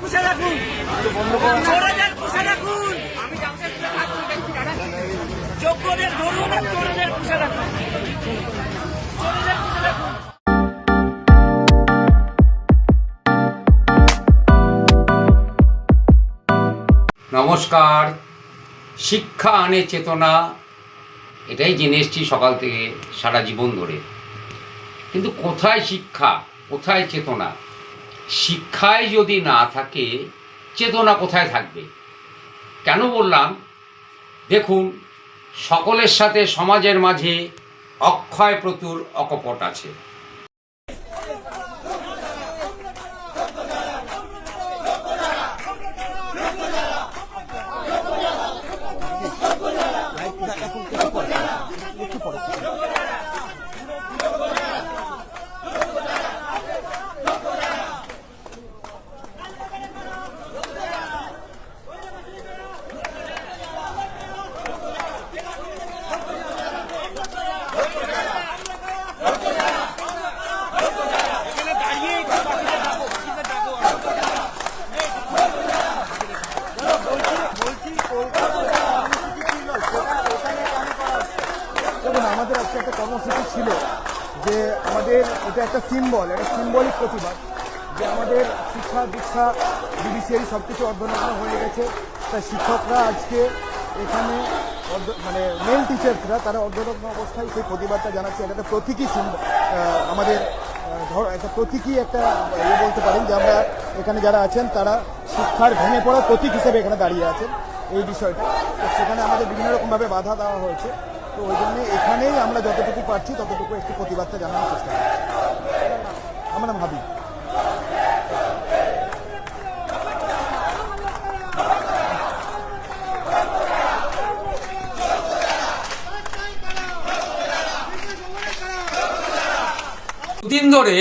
পুষে রাখুন। ধরুন আর পুষে রাখুন। নমস্কার। শিক্ষা আনে চেতনা, এটাই জেনে এসছি সকাল থেকে সারা জীবন ধরে। কিন্তু কোথায় শিক্ষা, কোথায় চেতনা? শিক্ষায় যদি না থাকে, চেতনা কোথায় থাকবে? কেন বললাম? দেখুন, সকলের সাথে সমাজের মাঝে অক্ষয় প্রচুর অকপট আছে দেখুন আমাদের আজকে একটা কর্মসূচি ছিল যে আমাদের এটা একটা সিম্বল একটা সিম্বলিক প্রতিবাদ যে আমাদের শিক্ষা, দীক্ষা বিবিসিআই সব কিছু অর্ধনগ্ন হয়ে গেছে। তাই শিক্ষকরা আজকে এখানে মানে মেল টিচার্সরা তারা অর্ধনগ্ন অবস্থায় সেই প্রতিবাদটা জানাচ্ছে। এটা একটা প্রতীকী আমাদের ধর একটা প্রতীকী একটা ইয়ে বলতে পারেন যে আমরা এখানে যারা আছেন তারা শিক্ষার ভেঙে পড়া প্রতীক হিসেবে এখানে দাঁড়িয়ে আছেন এই বিষয়টা। তো সেখানে আমাদের বিভিন্ন রকমভাবে বাধা দেওয়া হয়েছে। তো ওই জন্য এখানেই আমরা যতটুকু পারছি ততটুকু একটু প্রতিবাদটা জানানোর চেষ্টা করছি। আমরা ভাবি। দিন ধরে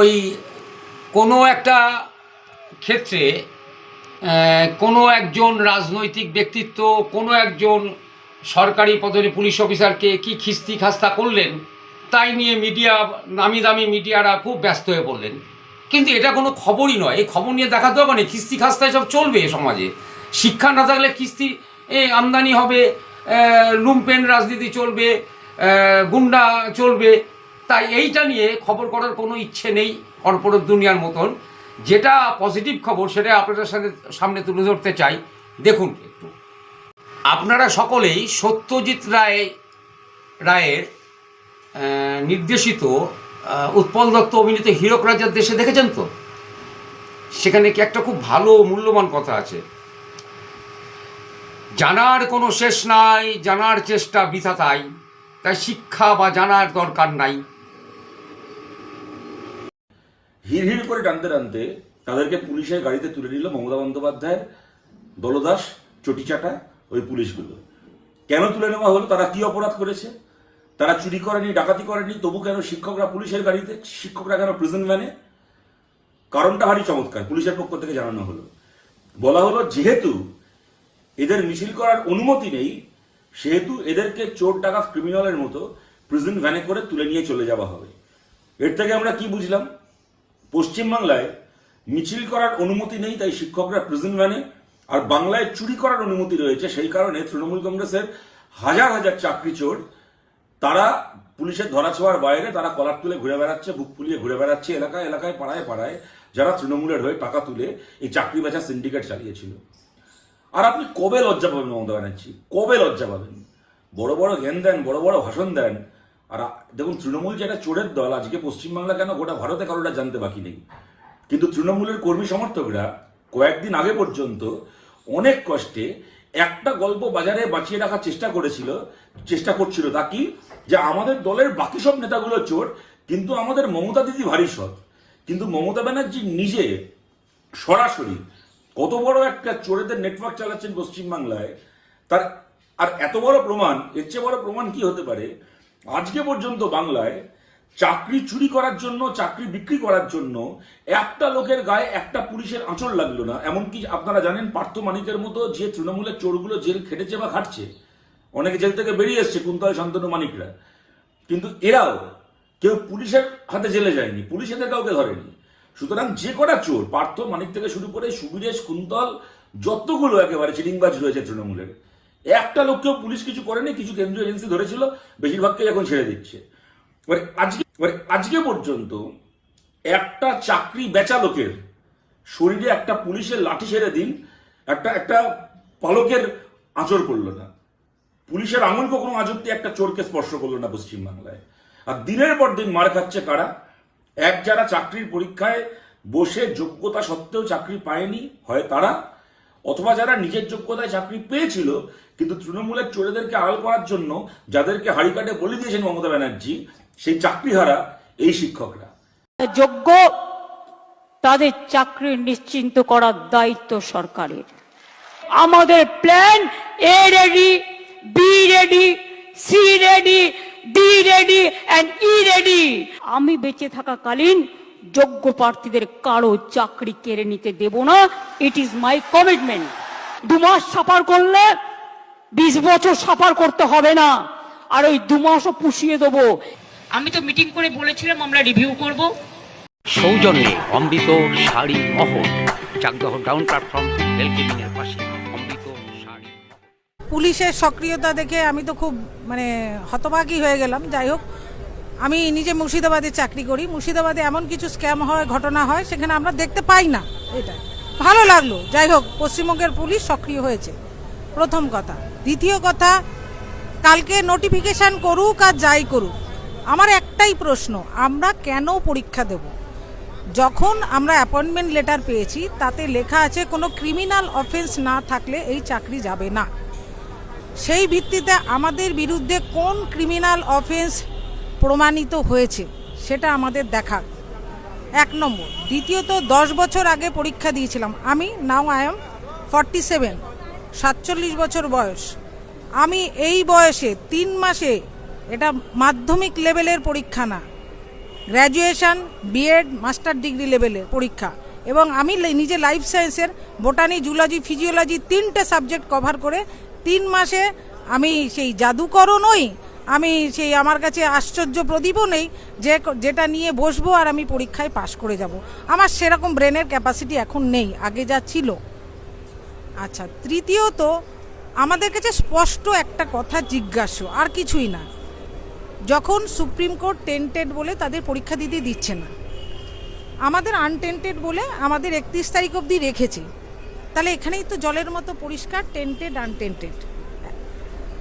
ওই কোনো একটা ক্ষেত্রে কোনো একজন রাজনৈতিক ব্যক্তিত্ব, কোনো একজন সরকারি পদে পুলিশ অফিসারকে কি খিস্তি খাস্তা করলেন? তাই নিয়ে মিডিয়া নামি দামি মিডিয়ারা খুব ব্যস্ত হয়ে পড়লেন। কিন্তু এটা কোনো খবরই নয়। এই খবর নিয়ে দেখাতে হবে না খিস্তি খাস্তায় সব চলবে সমাজে। শিক্ষা না থাকলে খিস্তি আমদানি হবে লুম্পেন রাজনীতি চলবে গুন্ডা চলবে। তাই এইটা নিয়ে খবর করার কোনো ইচ্ছে নেই কর্পোরেট দুনিয়ার মতন। যেটা পজিটিভ খবর, সেটা আপনাদের সাথে সামনে তুলে ধরতে চাই। দেখুন একটু। আপনারা সকলেই সত্যজিৎ রায়, রায়ের নির্দেশিত উৎপল দত্ত অভিনীত হীরক রাজার দেশে দেখেছেন তো? সেখানে কি একটা খুব ভালো, মূল্যবান কথা আছে। জানার কোনো শেষ নাই, জানার চেষ্টা বৃথা তাই তাই শিক্ষা বা জানার দরকার নাই। হিড় হিড় করে টানতে টানতে তাদেরকে পুলিশের গাড়িতে তুলে নিল মমতা বন্দ্যোপাধ্যায়ের দলদাস, চটিচাটা, ওই পুলিশগুলো। কেন তুলে নেওয়া হলো? তারা কি অপরাধ করেছে? তারা চুরি করেনি, ডাকাতি করেনি, তবু কেন শিক্ষকরা পুলিশের গাড়িতে, শিক্ষকরা কেন প্রিজন ভ্যানে কারণটা ভারী চমৎকার, পুলিশের পক্ষ থেকে জানানো হলো। বলা হলো, যেহেতু এদের মিছিল করার অনুমতি নেই, সেহেতু এদেরকে চোর ডাকাত ক্রিমিনালের মতো প্রিজন ভ্যানে করে তুলে নিয়ে চলে যাওয়া হবে। এর থেকে আমরা কি বুঝলাম? পশ্চিমবাংলায় মিছিল করার অনুমতি নেই, তাই শিক্ষকরা প্রিজন ভ্যানে আর বাংলায় চুরি করার অনুমতি রয়েছে, সেই কারণে তৃণমূল কংগ্রেসের হাজার হাজার চাকরি চোর তারা পুলিশের ধরাছোঁয়ার বাইরে তারা কলার তুলে ঘুরে বেড়াচ্ছে, বুক ফুলিয়ে ঘুরে বেড়াচ্ছে, এলাকায় এলাকায়, পাড়ায় পাড়ায় যারা তৃণমূলের হয়ে টাকা তুলে এই চাকরি বেচা সিন্ডিকেট চালিয়েছিল। আর আপনি কবে লজ্জা পাবেন মমতা ব্যানার্জি? কবে লজ্জা পাবেন? বড় বড় জ্ঞান দেন, বড় বড় ভাষণ দেন। আর দেখুন, তৃণমূল যে একটা চোরের দল, আজকে পশ্চিমবাংলা কেন গোটা ভারতে কারোটা জানতে বাকি নেই? কিন্তু তৃণমূলের কর্মী সমর্থকরা কয়েকদিন আগে পর্যন্ত অনেক কষ্টে একটা গল্প বাজারে বাঁচিয়ে রাখার চেষ্টা করেছিল, চেষ্টা করছিল তা কি? যে আমাদের দলের বাকি সব নেতাগুলো চোর, কিন্তু আমাদের মমতা দিদি ভারী সৎ। কিন্তু মমতা ব্যানার্জি নিজে সরাসরি কত বড় একটা চোরেদের নেটওয়ার্ক চালাচ্ছেন পশ্চিমবাংলায়, তার আর এত বড় প্রমাণ, এর চেয়ে বড় প্রমাণ কি হতে পারে? আজকে পর্যন্ত বাংলায় চাকরি চুরি করার জন্য, চাকরি বিক্রি করার জন্য একটা লোকের গায়ে একটা পুলিশের আঁচড় লাগল না। এমনকি আপনারা জানেন, পার্থ মানিকের মতো যে তৃণমূলের চোরগুলো জেল খেটেছে বা খাটছে, অনেকে জেল থেকে বেরিয়ে এসছে, কুন্তল শান্তনু মানিকরা। কিন্তু এরাও কেউ পুলিশের হাতে জেলে যায়নি, পুলিশ এদের কাউকে ধরেনি। সুতরাং যে কটা চোর, পার্থ মানিক থেকে শুরু করে সুবিরেশ, কুন্তল, যতগুলো একেবারে চিটিংবাজ রয়েছে তৃণমূলের, একটা লোককেও পুলিশ কিছু করেনি, কিছু কেন্দ্রীয় এজেন্সি ধরেছিল বেশিরভাগকে এখন ছেড়ে দিচ্ছে। আজকে আজকে পর্যন্ত একটা চাকরি বেচা লোকের শরীরে একটা পুলিশের লাঠি ছেড়ে দিন, একটা একটা পালকের আঁচড় পড়ল না। পুলিশের আঙুল কখনো অব্দি একটা চোরকে স্পর্শ করল না পশ্চিমবাংলায়। আর দিনের পর দিন মার খাচ্ছে কারা? এক যারা চাকরির পরীক্ষায় বসে যোগ্যতা সত্ত্বেও চাকরি পায়নি, হয় তারা? অথবা যারা নিজের যোগ্যতায় চাকরি পেয়েছিল, কিন্তু তৃণমূলের চোরেদেরকে আড়াল করার জন্য যাদেরকে হাড়িকাটে বলে দিয়েছেন মমতা ব্যানার্জি সেই চাকরিহারা এই শিক্ষকরা। যোগ্য তাদের চাকরি নিশ্চিন্ত করার দায়িত্ব সরকারের। আমাদের plan A ready B ready C ready D ready and E ready আমি বেঁচে থাকাকালীন যোগ্য প্রার্থীদের কারও চাকরি কেড়ে নিতে দেব না। ইট ইজ মাই কমিটমেন্ট দু মাস সাফার করলে বিশ বছর সাফার করতে হবে না। আর ওই দু মাসও পুষিয়ে দেবো। আমি তো মিটিং করে বলেছিলাম আমরা রিভিউ করব। সৌজন্যে অমৃত শাড়ি মহল চাকদহ ডাউন প্ল্যাটফর্ম রেল কেবিনের পাশে অমৃত শাড়ি। পুলিশের সক্রিয়তা দেখে আমি তো খুব মানে হতবাকই হয়ে গেলাম। যাই হোক আমি নিজে মুর্শিদাবাদে চাকরি করি। মুর্শিদাবাদে এমন কিছু স্ক্যাম হয় ঘটনা হয় সেখানে আমরা দেখতে পাই না। এটা ভালো লাগল। যাই হোক পশ্চিমবঙ্গের পুলিশ সক্রিয় হয়েছে। প্রথম কথা। দ্বিতীয় কথা কালকে নোটিফিকেশন করুক আর যাই করুক আমার একটাই প্রশ্ন, আমরা কেন পরীক্ষা দেব? যখন আমরা অ্যাপয়েন্টমেন্ট লেটার পেয়েছি, তাতে লেখা আছে কোনো ক্রিমিনাল অফেন্স না থাকলে এই চাকরি যাবে না। সেই ভিত্তিতে আমাদের বিরুদ্ধে কোন ক্রিমিনাল অফেন্স প্রমাণিত হয়েছে, সেটা আমাদের দেখা এক নম্বর, দ্বিতীয়ত দশ বছর আগে পরীক্ষা দিয়েছিলাম। আমি now I am forty seven সাতচল্লিশ বছর বয়স। আমি এই বয়সে তিন মাসে এটা মাধ্যমিক লেভেলের পরীক্ষা না। গ্র্যাজুয়েশন বিএড মাস্টার ডিগ্রি লেভেলের পরীক্ষা। এবং আমি নিজে লাইফ সায়েন্সের বোটানি জুলজি ফিজিওলজি তিনটে সাবজেক্ট কভার করে তিন মাসে আমি সেই জাদুকরও নই, আমি সেই আমার কাছে আশ্চর্য প্রদীপও নেই যে যেটা নিয়ে বসবো আর আমি পরীক্ষায় পাশ করে যাব। আমার সেরকম ব্রেনের ক্যাপাসিটি এখন নেই, আগে যা ছিল। আচ্ছা তৃতীয়ত, আমাদের কাছে স্পষ্ট একটা কথা জিজ্ঞাসা, আর কিছুই না। যখন সুপ্রিম কোর্ট টেন্টেড বলে তাদের পরীক্ষা দিতে দিচ্ছে না, আমাদের আনটেন্টেড বলে আমাদের একত্রিশ তারিখ অবধি রেখেছে, তাহলে এখানেই তো জলের মতো পরিষ্কার, টেন্টেড, আনটেন্টেড।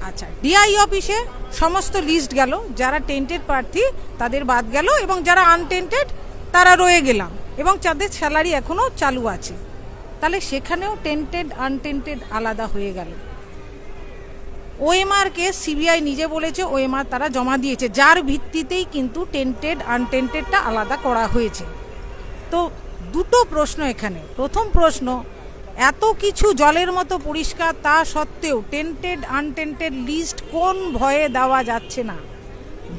আচ্ছা ডিআই অফিসে সমস্ত লিস্ট গেল, যারা টেন্টেড প্রার্থী তাদের বাদ গেল এবং যারা আনটেন্টেড তারা রয়ে গেলাম এবং যাদের স্যালারি এখনও চালু আছে। তাহলে সেখানেও টেন্টেড, আনটেন্টেড আলাদা হয়ে গেল। ওএমআর কে সিবিআই নিজে বলেছে ওএমআর তারা জমা দিয়েছে, যার ভিত্তিতেই কিন্তু টেন্টেড, আনটেন্টেডটা আলাদা করা হয়েছে। তো দুটো প্রশ্ন এখানে। প্রথম প্রশ্ন, এত কিছু জলের মতো পরিষ্কার তা সত্ত্বেও টেন্টেড, আনটেন্টেড লিস্ট কোন ভয়ে দেওয়া যাচ্ছে না?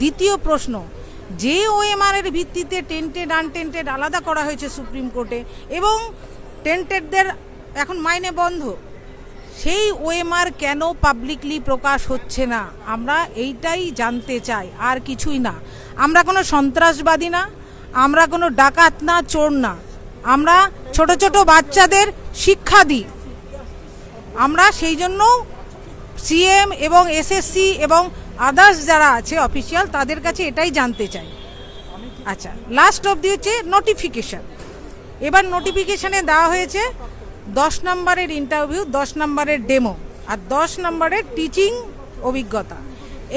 দ্বিতীয় প্রশ্ন, যে ওএমআর এর ভিত্তিতে টেন্টেড, আনটেন্টেড আলাদা করা হয়েছে সুপ্রিম কোর্টে এবং টেন্টেডদের এখন মাইনে বন্ধ সেই ওএমআর কেন পাবলিকলি প্রকাশ হচ্ছে না? আমরা এইটাই জানতে চাই, আর কিছুই না। আমরা কোনো সন্ত্রাসবাদী না, আমরা কোনো ডাকাত না, চোর না। আমরা ছোট ছোট বাচ্চাদের শিক্ষা দিই। আমরা সেই জন্য সিএম এবং এসএসসি এবং আদার্স যারা আছে অফিসিয়াল তাদের কাছে এটাই জানতে চাই। আচ্ছা লাস্ট অবধি হচ্ছে নোটিফিকেশান এবার নোটিফিকেশানে দেওয়া হয়েছে দশ নম্বরের ইন্টারভিউ দশ নম্বরের ডেমো আর দশ নম্বরের টিচিং অভিজ্ঞতা।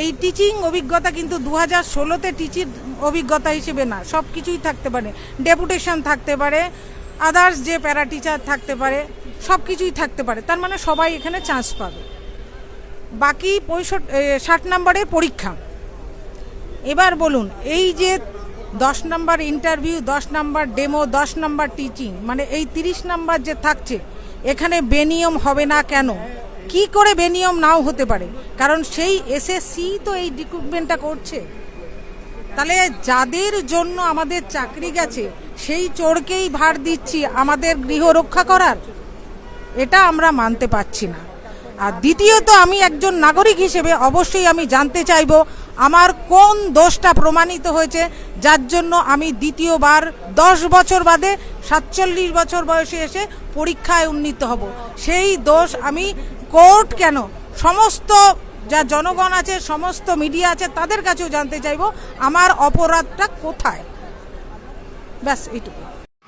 এই টিচিং অভিজ্ঞতা কিন্তু দু হাজার ষোলোতে টিচিং অভিজ্ঞতা হিসেবে না সব কিছুই থাকতে পারে। ডেপুটেশন থাকতে পারে আদার্স যে প্যারা টিচার থাকতে পারে সব কিছুই থাকতে পারে। তার মানে সবাই এখানে চান্স পাবে। বাকি পঁয়ষট্টি ষাট নম্বরের পরীক্ষা। এবার বলুন, এই যে দশ নম্বর ইন্টারভিউ দশ নম্বর ডেমো দশ নম্বর টিচিং মানে এই তিরিশ নম্বর যে থাকছে, এখানে বেনিয়ম হবে না কেন? কি করে বেনিয়ম নাও হতে পারে? কারণ সেই এসএসসি তো এই রিক্রুটমেন্টটা করছে। তাহলে যাদের জন্য আমাদের চাকরি গেছে, সেই চোরকেই ভার দিচ্ছি আমাদের গৃহ রক্ষা করার? এটা আমরা মানতে পারছি না। আর দ্বিতীয়ত আমি একজন নাগরিক হিসেবে অবশ্যই আমি জানতে চাইব আমার কোন দোষটা প্রমাণিত হয়েছে, যার জন্য আমি দ্বিতীয়বার দশ বছর বাদে সাতচল্লিশ বছর বয়সে এসে পরীক্ষায় উন্নীত হব। সেই দোষ আমি কোর্ট কেন? সমস্ত যা জনগণ আছে, সমস্ত মিডিয়া আছে, তাদের কাছেও জানতে চাইব, আমার অপরাধটা কোথায়? ব্যাস, এইটুকু।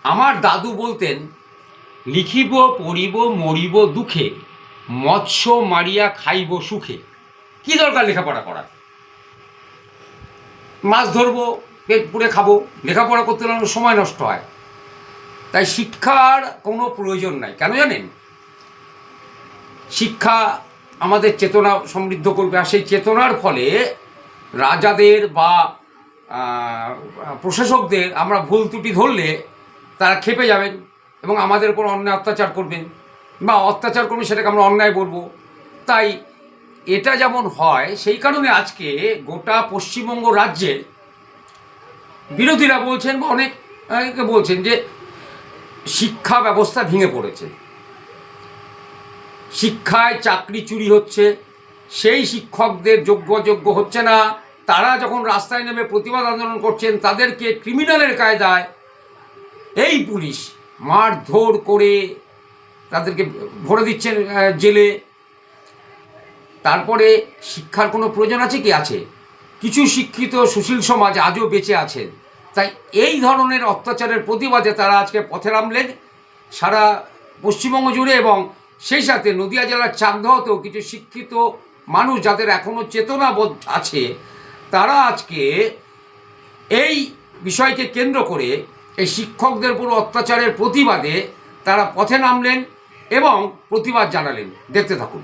আমার দাদু বলতেন, লিখিব, পড়িব, মরিব দুঃখে, মৎস্য মারিয়া খাইব সুখে। কি দরকার লেখাপড়া করার? মাছ ধরবো, পেট পুড়ে খাব। লেখাপড়া করতে আমার সময় নষ্ট হয়। তাই শিক্ষার কোনো প্রয়োজন নাই। কেন জানেন? শিক্ষা আমাদের চেতনা সমৃদ্ধ করবে। আর সেই চেতনার ফলে রাজাদের বা প্রশাসকদের আমরা ভুল ত্রুটি ধরলে তারা খেপে যাবেন এবং আমাদের উপর অন্যায় অত্যাচার করবেন। বা অত্যাচার করবেন সেটাকে আমরা অন্যায় বলব। তাই এটা যেমন হয়, সেই কারণে আজকে গোটা পশ্চিমবঙ্গ রাজ্যের বিরোধীরা বলছেন বা অনেকে বলছেন যে শিক্ষা ব্যবস্থা ভেঙে পড়েছে। শিক্ষায় চাকরি চুরি হচ্ছে, সেই শিক্ষকদের যোগ্য যোগ্য হচ্ছে না। তারা যখন রাস্তায় নেমে প্রতিবাদ আন্দোলন করছেন, তাদেরকে ক্রিমিনালের কায়দায় এই পুলিশ মারধর করে তাদেরকে ভরে দিচ্ছেন জেলে। তারপরে শিক্ষার কোনো প্রয়োজন আছে কি? আছে। কিছু শিক্ষিত সুশীল সমাজ আজও বেঁচে আছেন তাই এই ধরনের অত্যাচারের প্রতিবাদে তারা আজকে পথে নামলেন। সারা পশ্চিমবঙ্গ জুড়ে এবং সেই সাথে নদিয়া জেলার চাকদহতেও কিছু শিক্ষিত মানুষ যাদের এখনও চেতনাবোধ আছে, তারা আজকে এই বিষয়কে কেন্দ্র করে এই শিক্ষকদের উপর অত্যাচারের প্রতিবাদে তারা পথে নামলেন এবং প্রতিবাদ জানালেন। দেখতে থাকুন।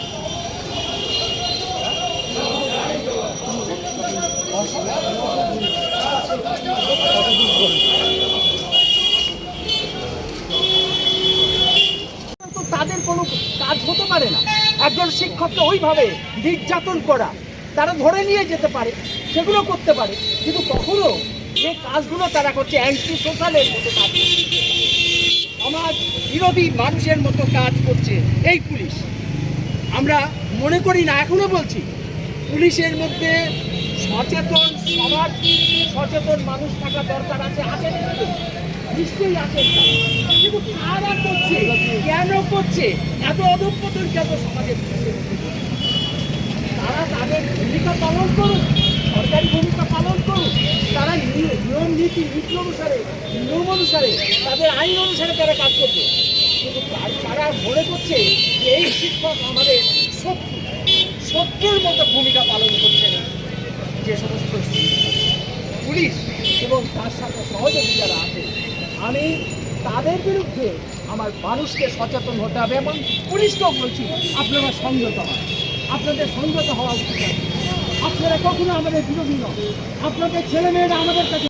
তাদের কোনো কাজ হতে পারে না। একজন শিক্ষককে ওইভাবে নির্যাতন করা, তারা ধরে নিয়ে যেতে পারে, সেগুলো করতে পারে, কিন্তু কখনো যে কাজগুলো তারা করছে অ্যান্টি সোশ্যালের মতো কাজ সমাজ বিরোধী মানুষের মতো কাজ করছে এই পুলিশ। আমরা মনে করি না, এখনও বলছি, পুলিশের মধ্যে সচেতন সমাজ সচেতন মানুষ থাকা দরকার আছে আছে? নিশ্চয়ই আছে কিন্তু কারা করছে? কেন করছে? এত অধঃপতন কেন সমাজে তারা তাদের ভূমিকা পালন করুক, সরকারি ভূমিকা পালন করুক। তারা নিয়ম, নীতি নীতি অনুসারে, নিয়ম অনুসারে, তাদের আইন অনুসারে তারা কাজ করবে। কিন্তু তার- মনে করছে যে এই শিক্ষক আমাদের শত্রু, শত্রুর মতো ভূমিকা পালন করছেন যে সমস্ত পুলিশ এবং তার সাথে সহযোগী যারা আছে, আমি তাদের বিরুদ্ধে আমার মানুষকে সচেতন হতে হবে এবং পুলিশকেও বলছি, আপনারা সংযত হন। আপনাদের সংযত হওয়া উচিত আপনারা কখনো আমাদের বিরোধী নন। আপনাদের ছেলেমেয়েরা আমাদের কাছে।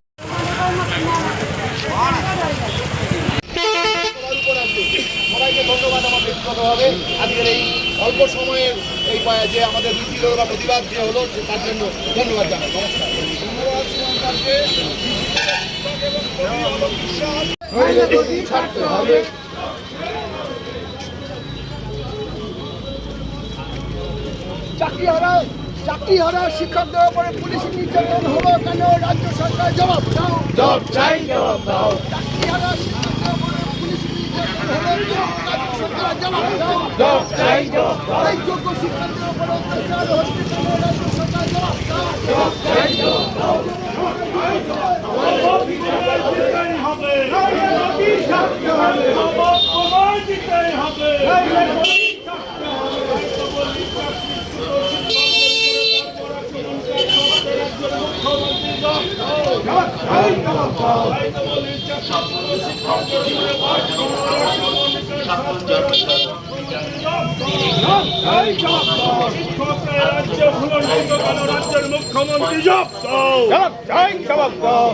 সবাইকে ধন্যবাদ আমার ব্যক্তিগতভাবে আজকের এই অল্প সময়ের এই যে আমাদের মিছিল বা প্রতিবাদ যে হলো তার জন্য ধন্যবাদ জানাই। চাকরি হারা চাকরি হারা শিক্ষকদের উপরে পুলিশ নির্যাতন হলো কেন? রাজ্য সরকার জবাব দাও। জবাব চাই জবাব দাও। চাকরি হারা শিক্ষকদের উপরে পুলিশ নির্যাতন হলো কেন? সরকার জবাব দাও চাই জবাব দাও এই যোগ্য শিক্ষকদের উপরে অত্যাচার হচ্ছে সরকার জবাব দাও চাই জবাব দাও মুখ্যমন্ত্রী শিক্ষকরা রাজ্যে ভুলণ্ঠিত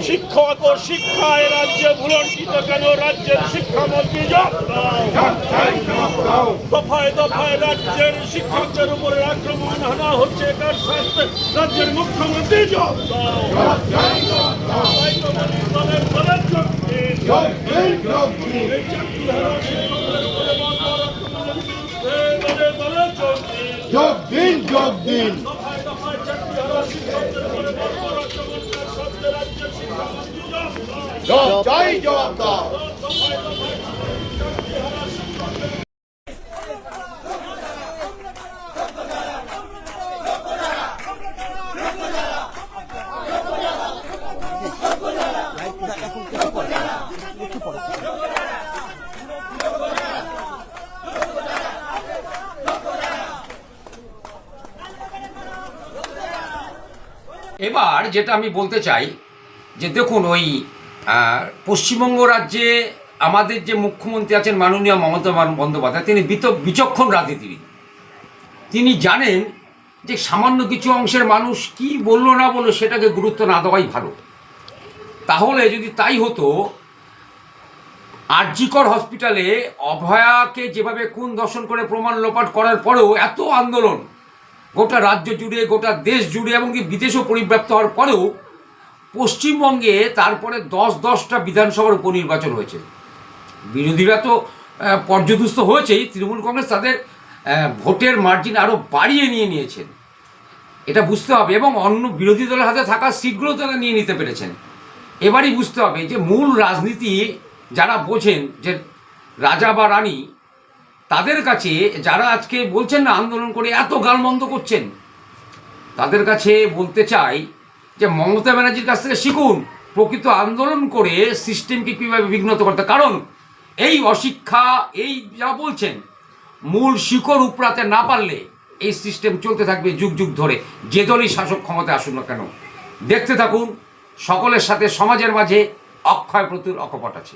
শিক্ষক ও শিক্ষায় রাজ্যে ভুলণ্ঠিত কেন রাজ্যের শিক্ষামন্ত্রী দফায় দফায় রাজ্যের শিক্ষকদের উপরে আক্রমণ হানা হচ্ছে কার শাস্তে রাজ্যের মুখ্যমন্ত্রী জব তাই তো বলি, দলের দলের যোগ দিন। এই চাকরিহারা শিক্ষকদের উপরে বর্বর আক্রমণের বিরুদ্ধে দলের দলের যোগ দিন। যোগ দিন দফায় দফায় চাকরিহারা শিক্ষকদের উপরে বর্বর আক্রমণ কার শাস্তে রাজ্যের শিক্ষামন্ত্রী জব দাও চাই জবাব দাও দফায় দফায় চাকরিহারা শিক্ষকদের এবার যেটা আমি বলতে চাই, যে দেখুন ওই পশ্চিমবঙ্গ রাজ্যে আমাদের যে মুখ্যমন্ত্রী আছেন মাননীয় মমতা বান- বন্দ্যোপাধ্যায়, তিনি বিচক্ষণ রাজনীতিবিদ। তিনি জানেন যে সামান্য কিছু অংশের মানুষ কি বলল না বলল সেটাকে গুরুত্ব না দেওয়াই ভালো। তাহলে যদি তাই হতো, আরজিকর হসপিটালে অভয়াকে যেভাবে কোন দর্শন করে প্রমাণ লোপাট করার পরেও এত আন্দোলন গোটা রাজ্য জুড়ে, গোটা দেশ জুড়ে, এমনকি বিদেশেও পরিব্যাপ্ত হওয়ার পরেও পশ্চিমবঙ্গে তারপরে দশ দশটা বিধানসভার উপনির্বাচন হয়েছে। বিরোধীরা তো পর্যদুস্ত হয়েছেই, তৃণমূল কংগ্রেস তাদের ভোটের মার্জিন আরও বাড়িয়ে নিয়ে নিয়েছেন। এটা বুঝতে হবে, এবং অন্য বিরোধী দলের হাতে থাকা সিটগুলো তারা নিয়ে নিতে পেরেছেন। এবারই বুঝতে হবে যে মূল রাজনীতি যারা বোঝেন যে রাজা বা রানী তাদের কাছে যারা আজকে বলছেন না আন্দোলন করে এত গালমন্দ করছেন, তাদের কাছে বলতে চাই যে মমতা ব্যানার্জির কাছ থেকে শিখুন, প্রকৃত আন্দোলন করে সিস্টেমকে কীভাবে বিঘ্নত করতে। কারণ এই অশিক্ষা, এই যা বলছেন, মূল শিকড় উপড়াতে না পারলে এই সিস্টেম চলতে থাকবে যুগ যুগ ধরে। যে দলই শাসক ক্ষমতায় আসুন না কেন, দেখতে থাকুন, সকলের সাথে সমাজের মাঝে অক্ষয় প্রতুর অকপট আছে।